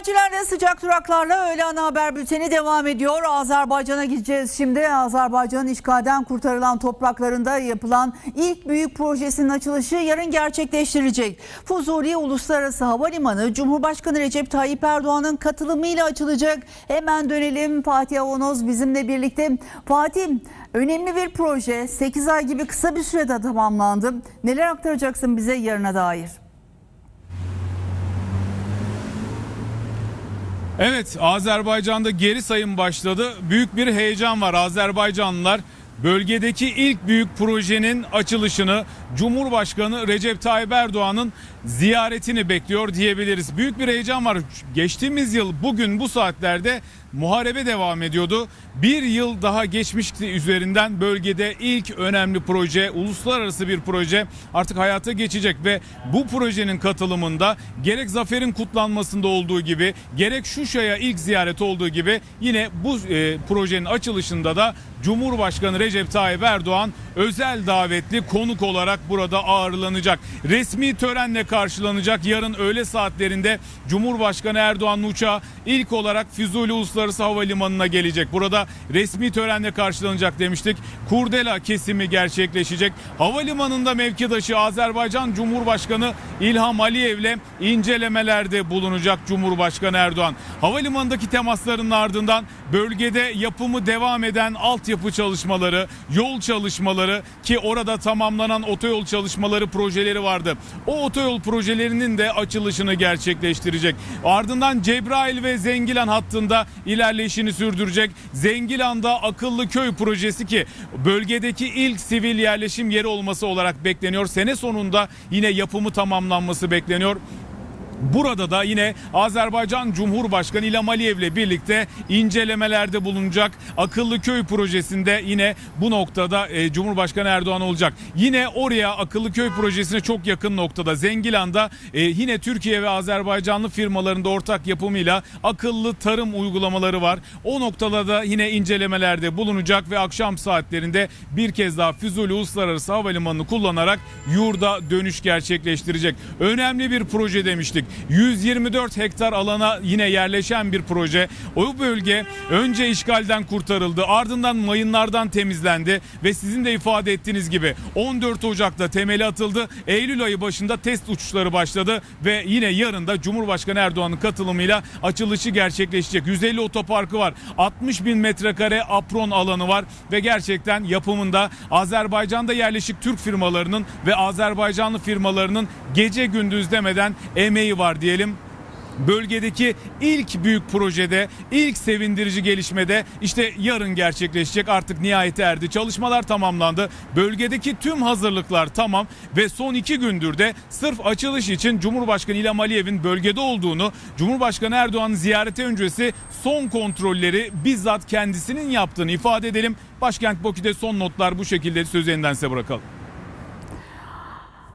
Habercilerde sıcak duraklarla öğle ana haber bülteni devam ediyor. Azerbaycan'a gideceğiz şimdi. Azerbaycan'ın işgalden kurtarılan topraklarında yapılan ilk büyük projesinin açılışı yarın gerçekleştirilecek. Fuzuli Uluslararası Havalimanı Cumhurbaşkanı Recep Tayyip Erdoğan'ın katılımıyla açılacak. Hemen dönelim Fatih Avonoz bizimle birlikte. Fatih önemli bir proje 8 ay gibi kısa bir sürede tamamlandı. Neler aktaracaksın bize yarına dair? Evet Azerbaycan'da geri sayım başladı. Büyük bir heyecan var. Azerbaycanlılar bölgedeki ilk büyük projenin açılışını Cumhurbaşkanı Recep Tayyip Erdoğan'ın ziyaretini bekliyor diyebiliriz. Büyük bir heyecan var. Geçtiğimiz yıl bugün bu saatlerde muharebe devam ediyordu. Bir yıl daha geçmişti üzerinden bölgede ilk önemli proje, uluslararası bir proje artık hayata geçecek ve bu projenin katılımında gerek zaferin kutlanmasında olduğu gibi gerek Şuşa'ya ilk ziyaret olduğu gibi yine bu e, projenin açılışında da Cumhurbaşkanı Recep Tayyip Erdoğan özel davetli konuk olarak burada ağırlanacak. Resmi törenle karşılanacak. Yarın öğle saatlerinde Cumhurbaşkanı Erdoğan'ın uçağı ilk olarak Füzuli Uluslararası Havalimanı'na gelecek. Burada resmi törenle karşılanacak demiştik. Kurdela kesimi gerçekleşecek. Havalimanında mevkidaşı Azerbaycan Cumhurbaşkanı İlham Aliyev'le incelemelerde bulunacak Cumhurbaşkanı Erdoğan. Havalimanındaki temasların ardından bölgede yapımı devam eden altyapı çalışmaları, yol çalışmaları ki orada tamamlanan otoyol çalışmaları projeleri vardı. O otoyol projelerinin de açılışını gerçekleştirecek. Ardından Cebrail ve Zengilan hattında ilerleyişini sürdürecek. Zengilan'da akıllı köy projesi ki bölgedeki ilk sivil yerleşim yeri olması olarak bekleniyor. Sene sonunda yine yapımı tamamlanması bekleniyor. Burada da yine Azerbaycan Cumhurbaşkanı İlham Aliyev ile birlikte incelemelerde bulunacak. Akıllı köy projesinde yine bu noktada e, Cumhurbaşkanı Erdoğan olacak. Yine oraya akıllı köy projesine çok yakın noktada Zengilan'da e, yine Türkiye ve Azerbaycanlı firmalarında ortak yapımıyla akıllı tarım uygulamaları var. O noktada da yine incelemelerde bulunacak ve akşam saatlerinde bir kez daha Füzuli Uluslararası Havalimanı'nı kullanarak yurda dönüş gerçekleştirecek. Önemli bir proje demiştik. 124 hektar alana yine yerleşen bir proje. O bölge önce işgalden kurtarıldı. Ardından mayınlardan temizlendi ve sizin de ifade ettiğiniz gibi 14 Ocak'ta temeli atıldı. Eylül ayı başında test uçuşları başladı ve yine yarın da Cumhurbaşkanı Erdoğan'ın katılımıyla açılışı gerçekleşecek. 150 otoparkı var. 60 bin metrekare apron alanı var ve gerçekten yapımında Azerbaycan'da yerleşik Türk firmalarının ve Azerbaycanlı firmalarının gece gündüz demeden emeği var diyelim. Bölgedeki ilk büyük projede, ilk sevindirici gelişmede işte yarın gerçekleşecek artık nihayete erdi. Çalışmalar tamamlandı. Bölgedeki tüm hazırlıklar tamam ve son iki gündür de sırf açılış için Cumhurbaşkanı İlham Aliyev'in bölgede olduğunu, Cumhurbaşkanı Erdoğan'ın ziyareti öncesi son kontrolleri bizzat kendisinin yaptığını ifade edelim. Başkent Bakü'de son notlar bu şekilde söz size bırakalım.